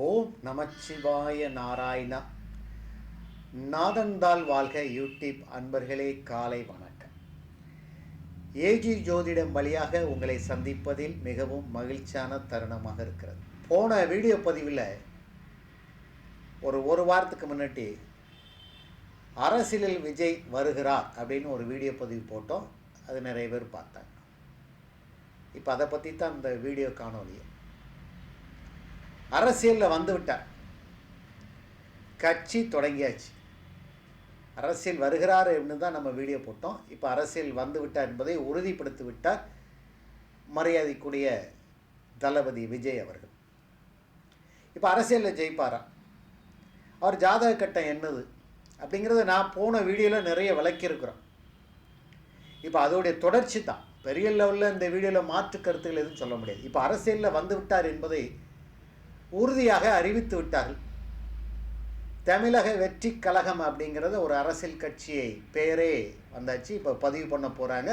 ஓம் நமச்சிவாய நாராயணா. நாதந்தால் வாழ்க யூடியூப் அன்பர்களே காலை வணக்கம். ஏஜி ஜோதிடம் வழியாக உங்களை சந்திப்பதில் மிகவும் மகிழ்ச்சியான தருணமாக இருக்கிறது. போன வீடியோ பதிவில் ஒரு ஒரு வாரத்துக்கு முன்னாடி அரசியலில் விஜய் வருகிறார் அப்படின்னு ஒரு வீடியோ பதிவு போட்டோம். அது நிறைய பேர் பார்த்தாங்க. இப்போ அதை பற்றி தான் இந்த வீடியோ காணொலியும் அரசியலில் வந்து விட்டார். கட்சி தொடங்கியாச்சு. அரசியல் வருகிறார் என்று தான் நம்ம வீடியோ போட்டோம். இப்போ அரசியல் வந்து விட்டார் என்பதை உறுதிப்படுத்தி விட்டார் மரியாதைக்குரிய தளபதி விஜய் அவர்கள். இப்போ அரசியலில் ஜெயிப்பாரா? அவர் ஜாதக கட்டம் என்னது? அப்படிங்கிறத நான் போன வீடியோவில் நிறைய விளக்கியிருக்கிறோம். இப்போ அதோடைய தொடர்ச்சி தான். பெரிய லெவலில் இந்த வீடியோவில் மாற்று கருத்துக்கள் எதுவும் சொல்ல முடியாது. இப்போ அரசியலில் வந்து விட்டார் என்பதை உறுதியாக அறிவித்து விட்டார்கள். தமிழக வெற்றி கழகம் அப்படிங்கிறது ஒரு அரசியல் கட்சியை பேரே வந்தாச்சு. இப்போ பதிவு பண்ண போகிறாங்க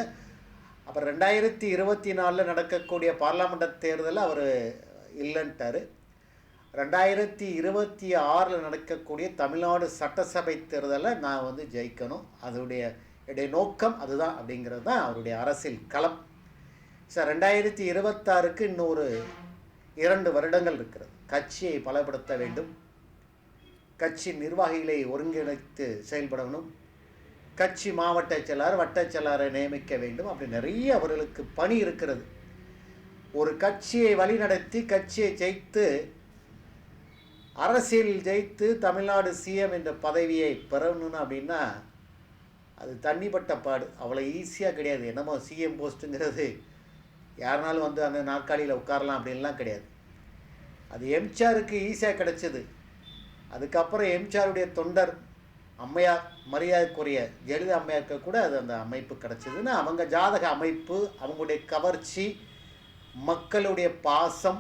அப்புறம் ரெண்டாயிரத்தி இருபத்தி நாலில் நடக்கக்கூடிய பார்லாமெண்ட் தேர்தலில் அவர் இல்லைன்ட்டார். ரெண்டாயிரத்தி இருபத்தி ஆறில் நடக்கக்கூடிய தமிழ்நாடு சட்டசபை தேர்தலை நான் வந்து ஜெயிக்கணும். அதனுடைய என்னுடைய நோக்கம் அதுதான் அப்படிங்கிறது தான் அவருடைய அரசியல் களம். சார் ரெண்டாயிரத்தி இருபத்தாறுக்கு இன்னொரு இரண்டு வருடங்கள் இருக்கிறது. கட்சியை பலப்படுத்த வேண்டும். கட்சி நிர்வாகிகளை ஒருங்கிணைத்து செயல்படணும். கட்சி மாவட்ட செயலாளர் வட்ட செயலாளரை நியமிக்க வேண்டும். அப்படி நிறைய அவர்களுக்கு பணி இருக்கிறது. ஒரு கட்சியை வழிநடத்தி கட்சியை ஜெயித்து அரசியல் ஜெயித்து தமிழ்நாடு சிஎம் என்ற பதவியை பெறணும் அப்படின்னா அது தண்ணிப்பட்ட பாடு. அவ்வளோ ஈஸியாக கிடையாது. என்னமோ சிஎம் போஸ்ட்டுங்கிறது யாருனாலும் வந்து அந்த நாற்காலியில் உட்காரலாம் அப்படின்லாம் கிடையாது. அது எம்ஜிஆருக்கு ஈஸியாக கிடைச்சது. அதுக்கப்புறம் எம்ஜிஆருடைய தொண்டர் அம்மையார் மரியாதைக்குரிய ஜெயலலிதா அம்மையாருக்கு கூட அது அந்த அமைப்பு கிடச்சிதுன்னா அவங்க ஜாதக அமைப்பு அவங்களுடைய கவர்ச்சி மக்களுடைய பாசம்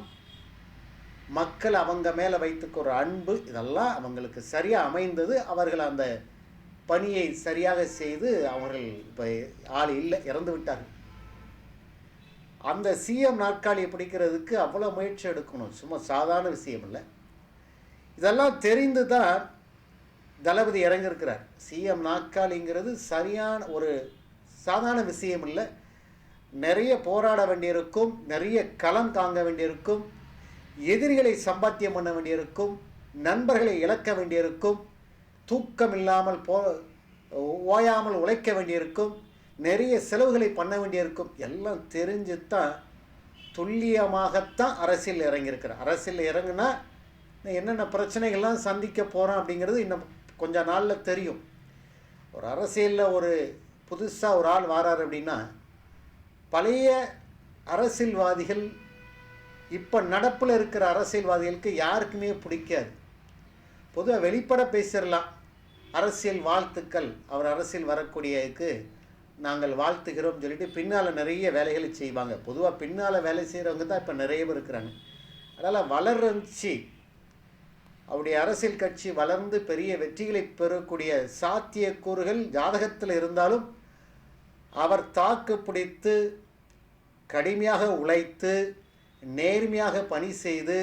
மக்கள் அவங்க மேலே வைத்துக்க ஒரு அன்பு இதெல்லாம் அவங்களுக்கு சரியாக அமைந்தது. அவர்கள் அந்த பணியை சரியாக செய்து அவர்கள் இப்போ ஆள் இல்லை இறந்து விட்டார்கள். அந்த சிஎம் நாற்காலியை பிடிக்கிறதுக்கு அவ்வளோ முயற்சி எடுக்கணும். சும்மா சாதாரண விஷயம் இல்லை. இதெல்லாம் தெரிந்து தான் தளபதி இறங்கியிருக்கிறார். சிஎம் நாற்காலிங்கிறது சரியான ஒரு சாதாரண விஷயம் இல்லை. நிறைய போராட வேண்டியிருக்கும். நிறைய களம் தாங்க வேண்டியிருக்கும். எதிரிகளை சம்பாத்தியம் பண்ண வேண்டியிருக்கும். நண்பர்களை இழக்க வேண்டியிருக்கும். தூக்கம் இல்லாமல் போ ஓயாமல் உழைக்க வேண்டியிருக்கும். நிறைய செலவுகளை பண்ண வேண்டியிருக்கும். எல்லாம் தெரிஞ்சு தான் துல்லியமாகத்தான் அரசியல் இறங்கியிருக்கிறார். அரசியல் இறங்குனா என்னென்ன பிரச்சனைகள்லாம் சந்திக்க போகிறோம் அப்படிங்கிறது இன்னும் கொஞ்ச நாளில் தெரியும். ஒரு அரசியலில் ஒரு புதுசாக ஒரு ஆள் வாரார் அப்படின்னா பழைய அரசியல்வாதிகள் இப்போ நடப்பில் இருக்கிற அரசியல்வாதிகளுக்கு யாருக்குமே பிடிக்காது. பொதுவாக வெளிப்பட பேசிடலாம் அரசியல் வாழ்த்துக்கள். அவர் அரசியல் வரக்கூடியதுக்கு நாங்கள் வாழ்த்துகிறோம் சொல்லிட்டு பின்னால் நிறைய வேலைகளை செய்வாங்க. பொதுவாக பின்னால் வேலை செய்கிறவங்க தான் இப்போ நிறைய பேர் இருக்கிறாங்க. அதனால் வளர்ச்சி அவருடைய அரசியல் கட்சி வளர்ந்து பெரிய வெற்றிகளை பெறக்கூடிய சாத்தியக்கூறுகள் ஜாதகத்தில் இருந்தாலும் அவர் தாக்கு பிடித்து கடுமையாக உழைத்து நேர்மையாக பணி செய்து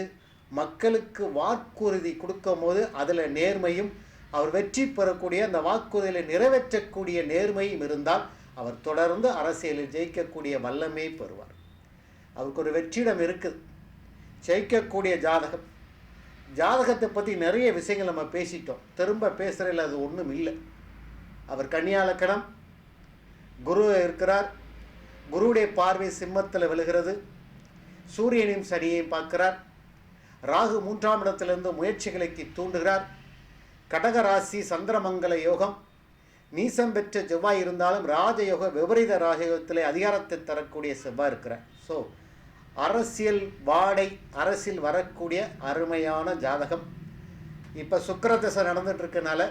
மக்களுக்கு வாக்குறுதி கொடுக்கும் போது அதில் நேர்மையும் அவர் வெற்றி பெறக்கூடிய அந்த வாக்குறுதிகளை நிறைவேற்றக்கூடிய நேர்மையும் இருந்தால் அவர் தொடர்ந்து அரசியலில் ஜெயிக்கக்கூடிய வல்லமே பெறுவார். அவருக்கு ஒரு வெற்றிடம் இருக்குது ஜெயிக்கக்கூடிய ஜாதகம். ஜாதகத்தை பற்றி நிறைய விஷயங்கள் நம்ம பேசிட்டோம். திரும்ப பேசுகிறதில் அது ஒன்றும் இல்லை. அவர் கன்னியாலக்கணம். குரு இருக்கிறார். குருவுடைய பார்வை சிம்மத்தில் விழுகிறது. சூரியனையும் சனியையும் பார்க்கிறார். ராகு மூன்றாம் இடத்திலிருந்து முயற்சிகளுக்கு தூண்டுகிறார். கடக ராசி சந்திரமங்கல யோகம். நீசம் பெற்ற செவ்வாய் இருந்தாலும் ராஜயோக விபரீத ராஜயோகத்தில் அதிகாரத்தை தரக்கூடிய செவ்வாய் இருக்கிற ஸோ அரசியல் வாடை அரசியல் வரக்கூடிய அருமையான ஜாதகம். இப்போ சுக்கர திசை நடந்துட்டு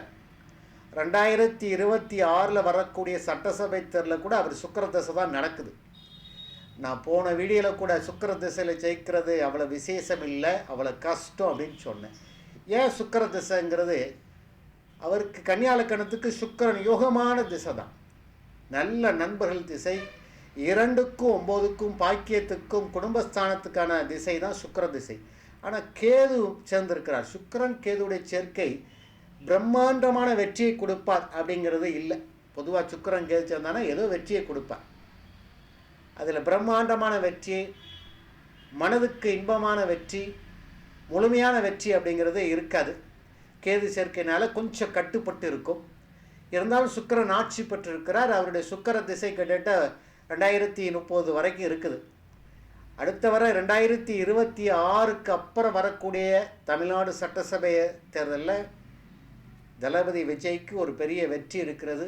ரெண்டாயிரத்தி இருபத்தி ஆறில் வரக்கூடிய சட்டசபை தேர்தலில் கூட அவர் சுக்கர தசை தான் நடக்குது. நான் போன வீடியோவில் கூட சுக்கர திசையில் ஜெயிக்கிறது அவ்வளோ விசேஷம் இல்லை அவ்வளோ கஷ்டம் அப்படின்னு சொன்னேன். ஏன் சுக்கர திசைங்கிறது அவருக்கு கன்னியாலக்கணத்துக்கு சுக்கரன் யோகமான திசை தான் நல்ல நண்பர்கள் திசை இரண்டுக்கும் ஒம்போதுக்கும் பாக்கியத்துக்கும் குடும்பஸ்தானத்துக்கான திசை தான் சுக்கர திசை. ஆனால் கேது சேர்ந்திருக்கிறார். சுக்கரன் கேதுவுடைய சேர்க்கை பிரம்மாண்டமான வெற்றியை கொடுப்பார் அப்படிங்கிறது இல்லை. பொதுவாக சுக்கரன் கேது சேர்ந்தானா ஏதோ வெற்றியை கொடுப்பார். அதில் பிரம்மாண்டமான வெற்றி மனதுக்கு இன்பமான வெற்றி முழுமையான வெற்றி அப்படிங்கிறது இருக்காது. கேது சேர்க்கையினால் கொஞ்சம் கட்டுப்பட்டு இருக்கும். இருந்தாலும் சுக்கரன் ஆட்சி பெற்றிருக்கிறார். அவருடைய சுக்கர திசை கிட்டத்தட்ட ரெண்டாயிரத்தி முப்பது வரைக்கும் இருக்குது. அடுத்த வர ரெண்டாயிரத்தி இருபத்தி ஆறுக்கு அப்புறம் வரக்கூடிய தமிழ்நாடு சட்டசபை தேர்தலில் தளபதி விஜய்க்கு ஒரு பெரிய வெற்றி இருக்கிறது.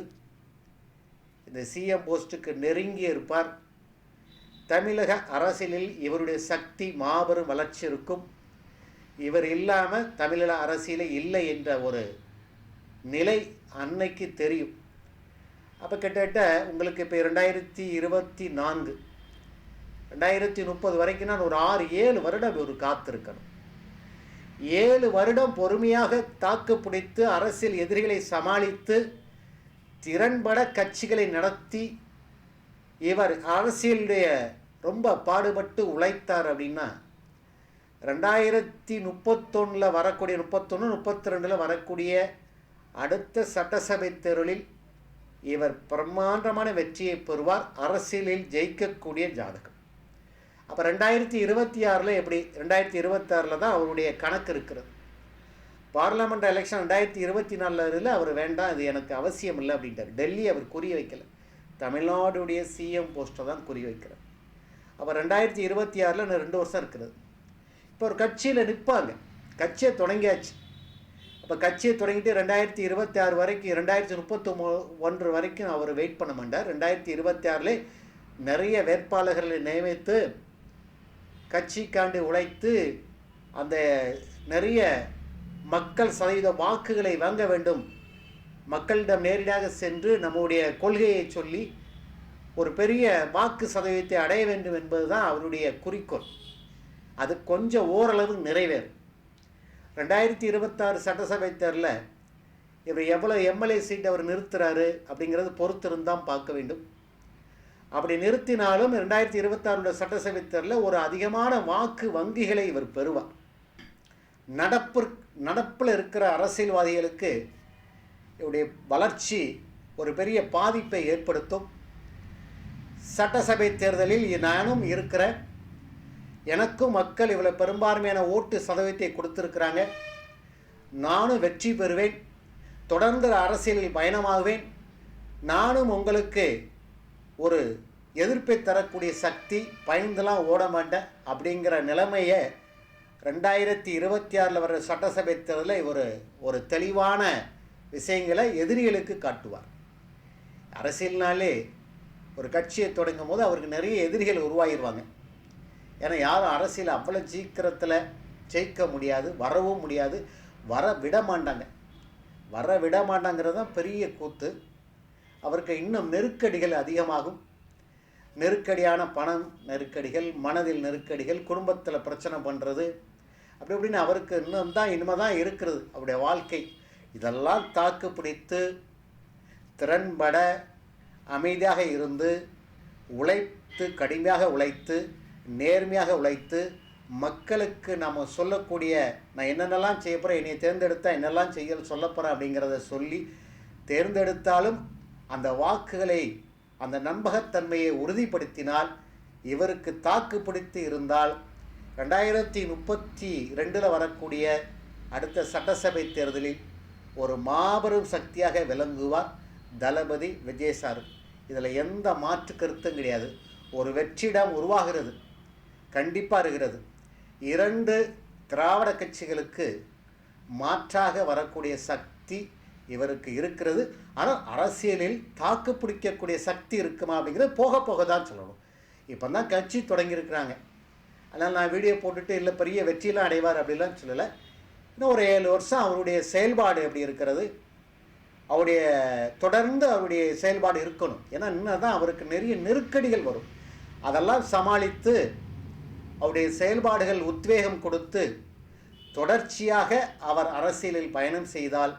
இந்த சிஎம் போஸ்ட்டுக்கு நெருங்கி இருப்பார். தமிழக அரசியலில் இவருடைய சக்தி மாபெரும் வளர்ச்சி இருக்கும். இவர் இல்லாமல் தமிழீழ அரசியலே இல்லை என்ற ஒரு நிலை அன்னைக்கு தெரியும். அப்போ கிட்டத்தட்ட உங்களுக்கு இப்போ ரெண்டாயிரத்தி இருபத்தி நான்கு ரெண்டாயிரத்தி முப்பது வரைக்கும் நான் ஒரு ஆறு ஏழு வருடம் ஒரு காத்திருக்கணும். ஏழு வருடம் பொறுமையாக தாக்கு பிடித்து அரசியல் எதிரிகளை சமாளித்து திறன்பட கட்சிகளை நடத்தி இவர் அரசியலுடைய ரொம்ப பாடுபட்டு உழைத்தார் அப்படின்னா ரெண்டாயிரத்தி முப்பத்தொன்னில் வரக்கூடிய முப்பத்தொன்று முப்பத்தி ரெண்டில் வரக்கூடிய அடுத்த சட்டசபை தேர்தலில் இவர் பிரம்மாண்டமான வெற்றியை பெறுவார். அரசியலில் ஜெயிக்கக்கூடிய ஜாதகம். அப்போ ரெண்டாயிரத்தி இருபத்தி ஆறில் எப்படி? ரெண்டாயிரத்தி இருபத்தாறில் தான் அவருடைய கணக்கு இருக்கிறது. பார்லமெண்ட் எலெக்ஷன் ரெண்டாயிரத்தி இருபத்தி நாலில் அவர் வேண்டாம் இது எனக்கு அவசியம் இல்லை அப்படின்ட்டார். டெல்லி அவர் குறி வைக்கல. தமிழ்நாடுடைய சிஎம் போஸ்ட்டை தான் குறி வைக்கிறார். அப்போ ரெண்டாயிரத்தி இருபத்தி ஆறில் இன்னும் ரெண்டு வருஷம் இருக்கிறது. இப்போ ஒரு கட்சியில் நிற்பாங்க கட்சியை தொடங்கியாச்சு. இப்போ கட்சியை தொடங்கிட்டு ரெண்டாயிரத்தி இருபத்தி ஆறு வரைக்கும் ரெண்டாயிரத்தி முப்பத்தி ஒன்று வரைக்கும் அவர் வெயிட் பண்ண மாட்டார். ரெண்டாயிரத்தி இருபத்தி ஆறில் நிறைய வேட்பாளர்களை நியமித்து கட்சிக்காண்டு உழைத்து அந்த நிறைய மக்கள் சதவீத வாக்குகளை வாங்க வேண்டும். மக்களிடம் நேரடியாக சென்று நம்முடைய கொள்கையை சொல்லி ஒரு பெரிய வாக்கு சதவீதத்தை அடைய வேண்டும் என்பது தான் அவருடைய குறிக்கோள். அது கொஞ்சம் ஓரளவு நிறைவேறும். ரெண்டாயிரத்தி இருபத்தாறு சட்டசபை தேர்தலில் இவர் எவ்வளோ எம்எல்ஏ சீட் அவர் நிறுத்துறாரு அப்படிங்கிறது பொறுத்திருந்தான் பார்க்க வேண்டும். அப்படி நிறுத்தினாலும் ரெண்டாயிரத்தி இருபத்தாறுடைய சட்டசபை தேர்தலில் ஒரு அதிகமான வாக்கு வங்கிகளை இவர் பெறுவார். நடப்பு நடப்பில் இருக்கிற அரசியல்வாதிகளுக்கு இவருடைய வளர்ச்சி ஒரு பெரிய பாதிப்பை ஏற்படுத்தும். சட்டசபை தேர்தலில் நானும் இருக்கிறேன் எனக்கும் மக்கள் இவ்வளோ பெரும்பான்மையான ஓட்டு சதவீதத்தை கொடுத்துருக்குறாங்க. நானும் வெற்றி பெறுவேன். தொடர்ந்து அரசியலில் பயணமாகுவேன். நானும் உங்களுக்கு ஒரு எதிர்ப்பை தரக்கூடிய சக்தி பயந்துலாம் ஓட மாட்டேன் அப்படிங்கிற நிலைமையை ரெண்டாயிரத்தி இருபத்தி ஆறில் வர சட்டசபை தேர்தலில் ஒரு ஒரு தெளிவான விஷயங்களை எதிரிகளுக்கு காட்டுவார். அரசியல்னாலே ஒரு கட்சியை தொடங்கும் போது அவருக்கு நிறைய எதிரிகள் உருவாகிடுவாங்க ஏன்னா யாரும் அரசியல் அவ்வளோ சீக்கிரத்தில் ஜெயிக்க முடியாது வரவும் முடியாது. வர விட மாட்டாங்க. வர விட மாட்டாங்கிறது தான் பெரிய கூத்து. அவருக்கு இன்னும் நெருக்கடிகள் அதிகமாகும். நெருக்கடியான பணம் நெருக்கடிகள் மனதில் நெருக்கடிகள் குடும்பத்தில் பிரச்சனை பண்ணுறது அப்படி இப்படின்னு அவருக்கு இன்னும் தான் இனிமே தான் இருக்கிறது அவருடைய வாழ்க்கை. இதெல்லாம் தாக்கு பிடித்து திறன்பட அமைதியாக இருந்து உழைத்து கடுமையாக உழைத்து நேர்மையாக உழைத்து மக்களுக்கு நம்ம சொல்லக்கூடிய நான் என்னென்னலாம் செய்ய போகிறேன் என்னை தேர்ந்தெடுத்தால் என்னெல்லாம் செய்ய சொல்ல போகிறேன் அப்படிங்கிறத சொல்லி தேர்ந்தெடுத்தாலும் அந்த வாக்குகளை அந்த நம்பகத்தன்மையை உறுதிப்படுத்தினால் இவருக்கு தாக்கு பிடித்து இருந்தால் ரெண்டாயிரத்தி முப்பத்தி ரெண்டில் வரக்கூடிய அடுத்த சட்டசபை தேர்தலில் ஒரு மாபெரும் சக்தியாக விளங்குவார் தளபதி விஜயசார் இதில் எந்த மாற்று கருத்தும் கிடையாது. ஒரு வெற்றிடம் உருவாகிறது. கண்டிப்பாக இருக்கிறது. இரண்டு திராவிட கட்சிகளுக்கு மாற்றாக வரக்கூடிய சக்தி இவருக்கு இருக்கிறது. ஆனால் அரசியலில் தாக்கு பிடிக்கக்கூடிய சக்தி இருக்குமா அப்படிங்கிறது போக போக தான் சொல்லணும். இப்போ தான் கட்சி தொடங்கியிருக்கிறாங்க. அதனால் நான் வீடியோ போட்டுட்டு இல்லை பெரிய வெற்றியெல்லாம் அடைவார் அப்படிலாம் சொல்லலை. இன்னும் ஒரு ஏழு வருஷம் அவருடைய செயல்பாடு எப்படி இருக்கிறது? அவருடைய தொடர்ந்து அவருடைய செயல்பாடு இருக்கணும். ஏன்னா இன்னும் தான் அவருக்கு நிறைய நெருக்கடிகள் வரும். அதெல்லாம் சமாளித்து அவருடைய செயல்பாடுகள் உத்வேகம் கொடுத்து தொடர்ச்சியாக அவர் அரசியலில் பயணம் செய்தால்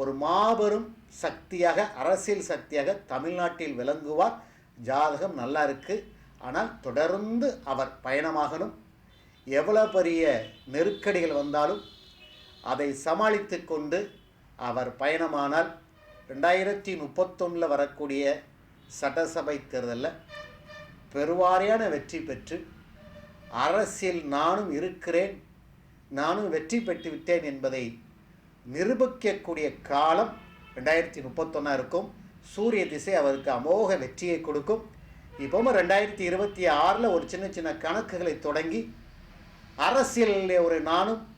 ஒரு மாபெரும் சக்தியாக அரசியல் சக்தியாக தமிழ்நாட்டில் விளங்குவார். ஜாதகம் நல்லா இருக்குது ஆனால் தொடர்ந்து அவர் பயணமாகணும். எவ்வளோ பெரிய நெருக்கடிகள் வந்தாலும் அதை சமாளித்து கொண்டு அவர் பயணமானால் ரெண்டாயிரத்தி முப்பத்தொன்னில் வரக்கூடிய சட்டசபை தேர்தலில் பெருவாரியான வெற்றி பெற்று அரசியல் நானும் இருக்கிறேன் நானும் வெற்றி பெற்று விட்டேன் என்பதை நிரூபிக்கக்கூடிய காலம் ரெண்டாயிரத்தி முப்பத்தொன்னா இருக்கும். சூரிய திசை அவருக்கு அமோக வெற்றியை கொடுக்கும். இப்போவும் ரெண்டாயிரத்தி இருபத்தி ஆறில் ஒரு சின்ன சின்ன கணக்குகளை தொடங்கி அரசியலில் ஒரு நானும்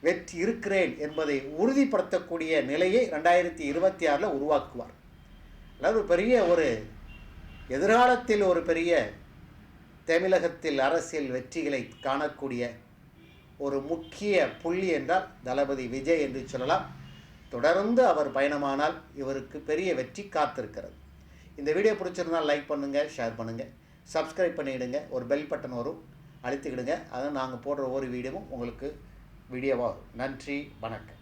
வெற்றி இருக்கிறேன் என்பதை உறுதிப்படுத்தக்கூடிய நிலையை ரெண்டாயிரத்தி இருபத்தி ஆறில் உருவாக்குவார். அதாவது பெரிய ஒரு எதிர்காலத்தில் ஒரு பெரிய தமிழகத்தில் அரசியல் வெற்றிகளை காணக்கூடிய ஒரு முக்கிய புள்ளி என்றால் தளபதி விஜய் என்று சொல்லலாம். தொடர்ந்து அவர் பயணமானால் இவருக்கு பெரிய வெற்றி காத்திருக்கிறது. இந்த வீடியோ பிடிச்சிருந்தால் லைக் பண்ணுங்கள் ஷேர் பண்ணுங்கள் சப்ஸ்கிரைப் பண்ணிவிடுங்க ஒரு பெல் பட்டன் வரும் அழுத்திக்கிடுங்க. அதை நாங்கள் போடுற ஒவ்வொரு வீடியோவும் உங்களுக்கு வீடியோவாகும் நன்றி வணக்கம்.